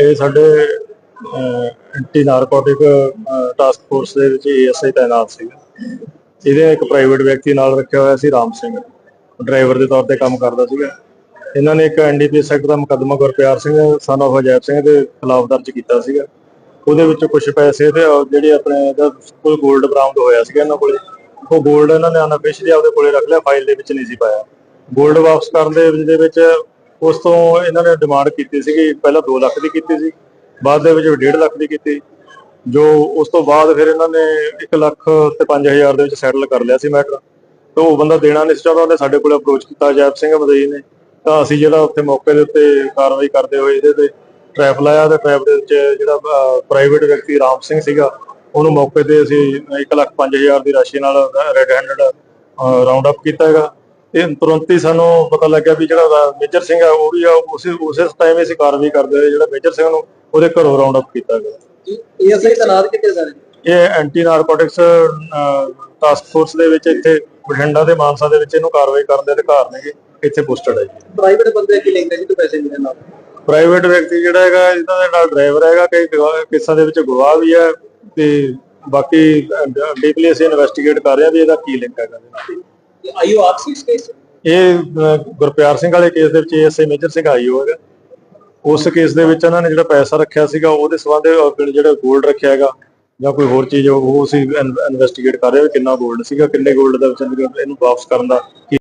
ਇਹ ਸਾਡੇ anti narcotic task force ਦੇ ਵਿੱਚ ਏਐਸਆਈ ਤਾਇਨਾਤ ਸੀ ਇਹਦੇ ਇੱਕ ਪ੍ਰਾਈਵੇਟ ਵਿਅਕਤੀ ਨਾਲ ਰੱਖਿਆ ਹੋਇਆ ਸੀ ਰਾਮ ਸਿੰਘ। ਡਰਾਈਵਰ ਦੇ ਤੌਰ ਤੇ ਕੰਮ ਕਰਦਾ ਸੀਗਾ। ਇਹਨਾਂ ਨੇ ਇੱਕ ਐਨਡੀਪੀ ਸੈਕਟਰ ਦਾ ਮੁਕੱਦਮਾ ਗੁਰਪਿਆਰ ਸਿੰਘ ਸਨ ਆਫ ਅਜੈਬ ਸਿੰਘ ਦੇ ਖਿਲਾਫ ਦਰਜ ਕੀਤਾ ਸੀਗਾ। ਉਹਦੇ ਵਿੱਚ ਕੁਝ ਪੈਸੇ ਤੇ ਜਿਹੜੇ ਆਪਣੇ ਦਾ ਕੋਈ 골ਡ ਬਰਾਮਦ ਹੋਇਆ ਸੀਗਾ ਇਹਨਾਂ ਕੋਲੇ। ਉਹ ਗੋਲਡ ਇਹਨਾਂ ਨੇ ਆਪਣਾ ਅਨਅਫੀਸ਼ੀਅਲੀ ਆਪਣੇ ਕੋਲੇ ਰੱਖ ਲਿਆ ਫਾਈਲ ਦੇ ਵਿੱਚ ਨਹੀਂ ਸੀ ਪਾਇਆ। ਗੋਲਡ ਵਾਪਸ ਕਰਨ ਦੇ ਵਿੱਚ ਉਸ ਤੋਂ ਇਹਨਾਂ ਨੇ ਡਿਮਾਂਡ ਕੀਤੀ ਸੀਗੀ, ਪਹਿਲਾਂ 2 ਲੱਖ ਦੀ ਕੀਤੀ ਸੀ, ਬਾਅਦ ਦੇ ਵਿੱਚ 1.5 ਲੱਖ ਦੀ ਕੀਤੀ। ਜੋ ਉਸ ਤੋਂ ਬਾਅਦ ਫਿਰ ਇਹਨਾਂ ਨੇ 1 ਲੱਖ ਤੇ 5000 ਦੇ ਵਿੱਚ ਸੈਟਲ ਕਰ ਲਿਆ ਸੀ ਮੈਟਰ ਤੇ ਉਹ ਬੰਦਾ ਦੇਣਾ ਨਹੀਂ ਸੀ ਚਾਹੁੰਦਾ, ਉਹਨੇ ਸਾਡੇ ਕੋਲ ਅਪਰੋਚ ਕੀਤਾ ਜੈਪ ਸਿੰਘ ਮਦਈ ਨੇ। ਤਾਂ ਅਸੀਂ ਜਿਹੜਾ ਉੱਥੇ ਮੌਕੇ ਦੇ ਉੱਤੇ ਕਾਰਵਾਈ ਕਰਦੇ ਹੋਏ ਇਹਦੇ ਤੇ ਟ੍ਰੈਪ ਲਾਇਆ ਤੇ ਟ੍ਰੈਪ ਦੇ ਵਿੱਚ ਜਿਹੜਾ ਪ੍ਰਾਈਵੇਟ ਵਿਅਕਤੀ ਰਾਮ ਸਿੰਘ ਸੀਗਾ, ਉਹਨੂੰ ਮੌਕੇ ਤੇ ਅਸੀਂ 1 ਲੱਖ 5000 ਦੀ ਰਾਸ਼ੀ ਨਾਲ ਰੈੱਡ ਹੈਂਡਡ ਰਾਉਂਡ ਅਪ ਕੀਤਾ ਹੈਗਾ। ਇਹ ਤੁਰੰਤ ਹੀ ਸਾਨੂੰ ਪਤਾ ਲੱਗਿਆ ਵੀ ਜਿਹੜਾ ਮੇਜਰ ਸਿੰਘ ਆ ਉਹ ਵੀ ਆ ਉਸੇ ਉਸੇ ਟਾਈਮ ਹੀ ਅਸੀਂ ਕਾਰਵਾਈ ਕਰਦੇ ਹੋਏ ਜਿਹੜਾ ਮੇਜਰ ਸਿੰਘ ਨੂੰ ਉਹਦੇ ਘਰੋਂ ਰਾਉਂਡ ਅਪ ਕੀਤਾ ਗਿਆ। ਏਐਸਆਈ ਤਨਾਤ ਕਿੱਥੇ ਸਰ? ਇਹ ਐਂਟੀ ਨਾਰਕੋਟਿਕਸ ਟਾਸਕ ਫੋਰਸ ਦੇ ਵਿੱਚ ਇੱਥੇ ਬਠਿੰਡਾ ਤੇ ਮਾਨਸਾ ਦੇ ਵਿੱਚ ਇਹਨੂੰ ਕਾਰਵਾਈ ਕਰਨ ਦੇ ਅਧਿਕਾਰ ਨੇਗੇ ਇੱਥੇ ਪੋਸਟਡ ਹੈ ਜੀ। ਪ੍ਰਾਈਵੇਟ ਬੰਦੇ ਕੀ ਹੈ ਜੀ ਤੋਂ ਪੈਸੇ ਮਿਲਣ ਨਾਲ? ਪ੍ਰਾਈਵੇਟ ਵਿਅਕਤੀ ਜਿਹੜਾ ਹੈਗਾ ਇਹਨਾਂ ਦੇ ਨਾਲ ਡਰਾਈਵਰ ਹੈਗਾ ਕਈ ਕੇਸਾਂ ਦੇ ਵਿੱਚ ਗਵਾਹ ਵੀ ਹੈ ਤੇ ਬਾਕੀ ਡੀਪਲੀ ਅਸੀਂ ਇਨਵੈਸਟੀਗੇਟ ਕਰ ਰਹੇ ਹਾਂ ਵੀ ਇਹਦਾ ਕੀ ਲਿੰਕ ਹੈਗਾ। ਆਰ ਯੂ ਆਸਕਿੰਗ ਸਪੇਸ ਇਹ ਗੁਰਪਿਆਰ ਸਿੰਘ ਵਾਲੇ ਕੇਸ ਦੇ ਵਿੱਚ ਐਸਏ ਮੇਜਰ ਸਿੰਘ ਆਈਓ ਹੈਗਾ। ਉਸ ਕੇਸ ਦੇ ਵਿੱਚ ਉਹਨਾਂ ਨੇ ਜਿਹੜਾ ਪੈਸਾ ਰੱਖਿਆ ਸੀਗਾ ਉਹਦੇ ਸੰਬੰਧ ਅਹ, ਜਿਹੜਾ ਗੋਲਡ ਰੱਖਿਆ ਹੈਗਾ ਜਾਂ ਕੋਈ ਹੋਰ ਚੀਜ਼ ਉਹ ਉਹ ਇਨਵੈਸਟੀਗੇਟ ਕਰ ਰਹੇ ਹਾਂ ਕਿੰਨਾ ਗੋਲਡ ਸੀਗਾ ਕਿੰਨੇ ਗੋਲਡ ਦਾ ਵਿੱਚ ਇਹਨੂੰ ਵਾਪਸ ਕਰਨ ਦਾ